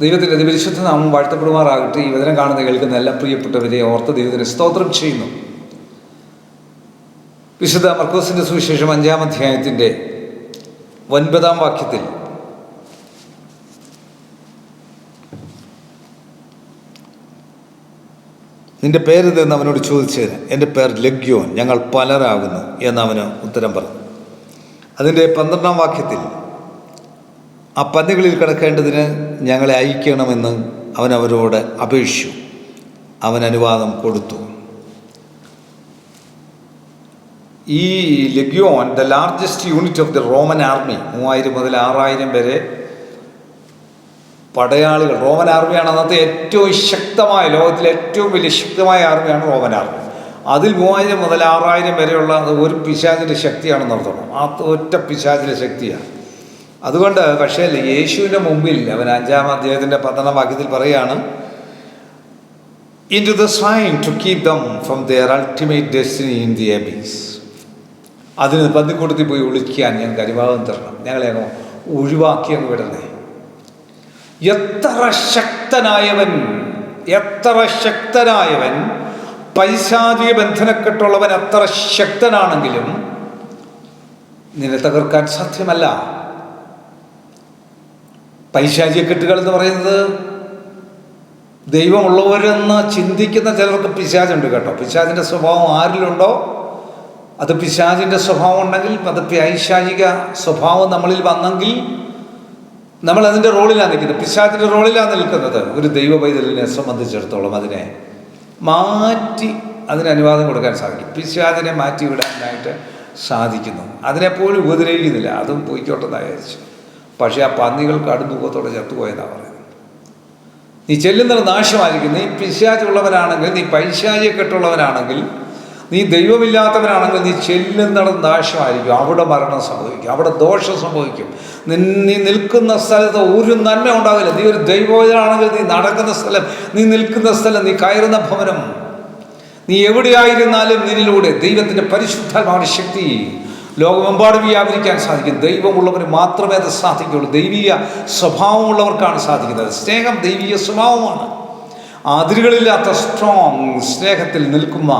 ദൈവത്തിന്റെ അതിപരിശുദ്ധ നാമം വാഴ്ത്തപ്പെടുമാറാകട്ടെ. ഈ വചനം കാണുന്ന കേൾക്കുന്ന എല്ലാ പ്രിയപ്പെട്ടവരെ ഓർത്ത് ദൈവത്തിന് സ്തോത്രം ചെയ്യുന്നു. വിശുദ്ധ മർക്കോസിന്റെ സുവിശേഷം അഞ്ചാം അധ്യായത്തിന്റെ ഒൻപതാം വാക്യത്തിൽ. നിന്റെ പേരെന്തെന്ന് അവനോട് ചോദിച്ചതിന് എന്റെ പേർ ലഗ്യോൻ ഞങ്ങൾ പലരാകുന്നു എന്ന് ഉത്തരം പറഞ്ഞു. അതിന്റെ പന്ത്രണ്ടാം വാക്യത്തിൽ ആ പന്നികളിൽ കിടക്കേണ്ടതിന് ഞങ്ങളെ അയക്കണമെന്ന് അവൻ അവരോട് അപേക്ഷിച്ചു. അവൻ അനുവാദം കൊടുത്തു. ഈ legion the largest unit of the Roman army മൂവായിരം മുതൽ ആറായിരം വരെ പടയാളികൾ. റോമൻ ആർമിയാണ് അന്നത്തെ ഏറ്റവും ശക്തമായ ലോകത്തിലെ ഏറ്റവും വലിയ ശക്തമായ ആർമിയാണ് റോമൻ ആർമി. അതിൽ മൂവായിരം മുതൽ ആറായിരം വരെയുള്ള ഒരു പിശാചിന്റെ ശക്തിയാണെന്ന് അർത്ഥം ആ ഒറ്റ പിശാചിന്റെ ശക്തിയാണ്. അതുകൊണ്ട് പക്ഷേ യേശുവിന്റെ മുമ്പിൽ അവൻ അഞ്ചാം അദ്ദേഹത്തിന്റെ പന്ത്രണ്ടാം വാക്യത്തിൽ പറയുകയാണ് into the sign to keep them from their ultimate destiny in the abyss അതിന് പന്നിക്കൂട്ടത്തിൽ പോയി ഒളിക്കാൻ ഞാൻ അനുവാദം തരണം. ഞങ്ങളെ അങ്ങ് ഒഴിവാക്കി അങ്ങ് വിടണേ. എത്ര ശക്തനായവൻ എത്ര ശക്തനായവൻ പൈശാചിക ബന്ധനക്കെട്ടുള്ളവൻ എത്ര ശക്തനാണെങ്കിലും നിന്നെ തകർക്കാൻ സാധ്യമല്ല. പൈശാചിക കെട്ടുകൾ എന്ന് പറയുന്നത് ദൈവമുള്ളവരെന്ന് ചിന്തിക്കുന്ന ചിലർക്ക് പിശാചുണ്ട് കേട്ടോ. പിശാചിന്റെ സ്വഭാവം ആരിലുണ്ടോ? അത് പിശാചിന്റെ സ്വഭാവം ഉണ്ടെങ്കിൽ അത് പൈശാചിക സ്വഭാവം നമ്മളിൽ വന്നെങ്കിൽ നമ്മൾ അതിന്റെ റോളിലാണ് നിൽക്കുന്നത്. പിശാചിന്റെ റോളിലാണ് നിൽക്കുന്നത്. ഒരു ദൈവ പൈതലിനെ സംബന്ധിച്ചിടത്തോളം അതിനെ മാറ്റി അതിന് അനുവാദം കൊടുക്കാൻ സാധിക്കും. പിശാചിനെ മാറ്റി വിടാനായിട്ട് സാധിക്കുന്നു. അതിനെപ്പോലും ഉപദ്രവിക്കുന്നില്ല. അതും പോയിക്കോട്ടെന്ന് വിചാരിച്ചു. പക്ഷേ ആ പന്നികൾ കടുമുഖത്തോടെ ചത്തുപോയെന്നാണ് പറയുന്നത്. നീ ചെല്ലുന്നത് നാശമായിരിക്കും. നീ പിശാചുള്ളവനാണെങ്കിൽ നീ പൈശാചിയെ കെട്ടുള്ളവനാണെങ്കിൽ നീ ദൈവമില്ലാത്തവനാണെങ്കിൽ നീ ചെല്ലുന്നത് നാശമായിരിക്കും. അവിടെ മരണം സംഭവിക്കും. അവിടെ ദോഷം സംഭവിക്കും. നി നീ നിൽക്കുന്ന സ്ഥലത്ത് ഒരു നന്മ ഉണ്ടാവില്ല. നീ ഒരു ദൈവവചനാണെങ്കിൽ നീ നടക്കുന്ന സ്ഥലം നീ നിൽക്കുന്ന സ്ഥലം നീ കയറുന്ന ഭവനം. നീ എവിടെയായിരുന്നാലും നിന്നിലൂടെ ദൈവത്തിന്റെ പരിശുദ്ധമാണ് ശക്തി ലോകമെമ്പാടും വ്യാപരിക്കാൻ സാധിക്കും. ദൈവമുള്ളവർ മാത്രമേ അത് സാധിക്കുകയുള്ളൂ. ദൈവീയ സ്വഭാവമുള്ളവർക്കാണ് സാധിക്കുന്നത്. സ്നേഹം ദൈവീയ സ്വഭാവമാണ്. അതിരുകളില്ലാത്ത സ്ട്രോങ് സ്നേഹത്തിൽ നിൽക്കുന്ന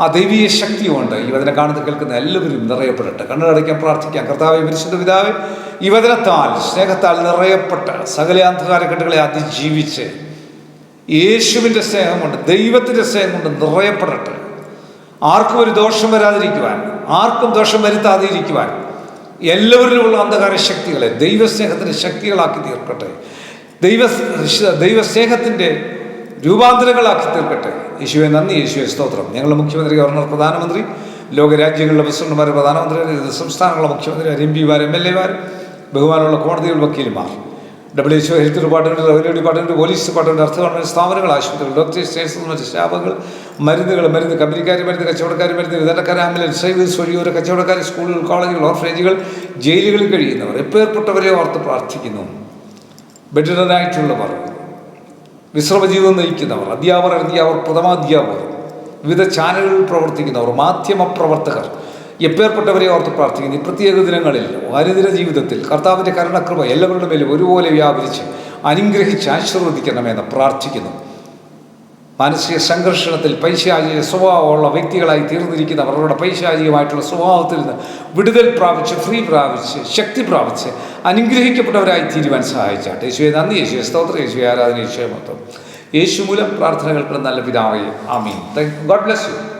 ആ ദൈവീയ ശക്തിയുണ്ട്. ഈ വചന കാണുന്ന കേൾക്കുന്ന എല്ലാവരും നിറയപ്പെടട്ടെ. കണ്ണടയ്ക്കാൻ പ്രാർത്ഥിക്കാം. കർത്താവ് പരിശുദ്ധ പിതാവ് ഈ വചനത്താൽ സ്നേഹത്താൽ നിറയപ്പെട്ട സകല അന്ധകാരക്കെട്ടുകളെ അതിജീവിച്ച് യേശുവിന്റെ സ്നേഹം കൊണ്ട് ദൈവത്തിന്റെ സ്നേഹം കൊണ്ട് നിറയപ്പെടട്ടെ. ആർക്കും ഒരു ദോഷം വരാതിരിക്കുവാൻ ആർക്കും ദോഷം വരുത്താതിരിക്കുവാൻ എല്ലാവരിലുമുള്ള അന്ധകാര ശക്തികളെ ദൈവസ്നേഹത്തിന്റെ ശക്തികളാക്കി തീർക്കട്ടെ. ദൈവ ദൈവസ്നേഹത്തിന്റെ രൂപാന്തരങ്ങളാക്കി തീർക്കട്ടെ. യേശുവെ നന്ദി. യേശുവെ സ്തോത്രം. ഞങ്ങളുടെ മുഖ്യമന്ത്രി ഗവർണർ പ്രധാനമന്ത്രി ലോകരാജ്യങ്ങളിലെ പ്രസിഡന്റുമാർ പ്രധാനമന്ത്രി സംസ്ഥാനങ്ങളുടെ മുഖ്യമന്ത്രി എം പിമാർ എം എൽ എമാർ ബഹുമാനമുള്ള കോടതികൾ വക്കീലുമാർ W H health department revenue department police department അർത്ഥ ഗവൺമെന്റ് സ്ഥാപനങ്ങൾ ആശുപത്രികൾ ഡോക്ടേഴ്സ് നേഴ്സസ് മറ്റ് സ്റ്റാഫുകൾ മരുന്നുകൾ മരുന്ന് കമ്പനിക്കാർ മരുന്ന് കച്ചവടക്കാർ മരുന്ന് വിതരണക്കാർ ആംബുലൻസ് സർവീസ് വഴിയോര കച്ചവടക്കാർ സ്കൂളുകൾ കോളേജുകൾ ഓർഫനേജുകൾ ജയിലുകളിൽ കഴിയുന്നവർ എപ്പേർപ്പെട്ടവരെ ഓർത്ത് പ്രാർത്ഥിക്കുന്നു. ബെഡിഡനായിട്ടുള്ളവർ വിശ്രമജീവിതം നയിക്കുന്നവർ അധ്യാപകർ അധ്യാപകർ പ്രഥമാധ്യാപകർ വിവിധ ചാനലുകളിൽ പ്രവർത്തിക്കുന്നവർ മാധ്യമ പ്രവർത്തകർ എപ്പേർപ്പെട്ടവരെ ഓർത്ത് പ്രാർത്ഥിക്കുന്നു. ഈ പ്രത്യേക ദിനങ്ങളിൽ വാരിദിന ജീവിതത്തിൽ കർത്താവിന്റെ കരുണകൃപ എല്ലാവരുടെ മേലും ഒരുപോലെ വ്യാപരിച്ച് അനുഗ്രഹിച്ച് ആശീർവദിക്കണമെന്ന് പ്രാർത്ഥിക്കുന്നു. മാനസിക സംഘർഷണത്തിൽ പൈശാചിക സ്വഭാവമുള്ള വ്യക്തികളായി തീർന്നിരിക്കുന്ന അവരുടെ പൈശാചികമായിട്ടുള്ള സ്വഭാവത്തിൽ നിന്ന് വിടുതൽ പ്രാപിച്ച് ഫ്രീ പ്രാപിച്ച് ശക്തി പ്രാപിച്ച് അനുഗ്രഹിക്കപ്പെട്ടവരായി തീരുവാൻ സഹായിച്ചാട്ടെ. യേശുവെ നന്ദി. യേശുവെ സ്തോത്ര. യേശുവെ ആരാധന. യേശുവെ മൊത്തം യേശു മൂലം പ്രാർത്ഥനകൾക്ക് നല്ല പിതാവേ. ആമീൻ. God bless you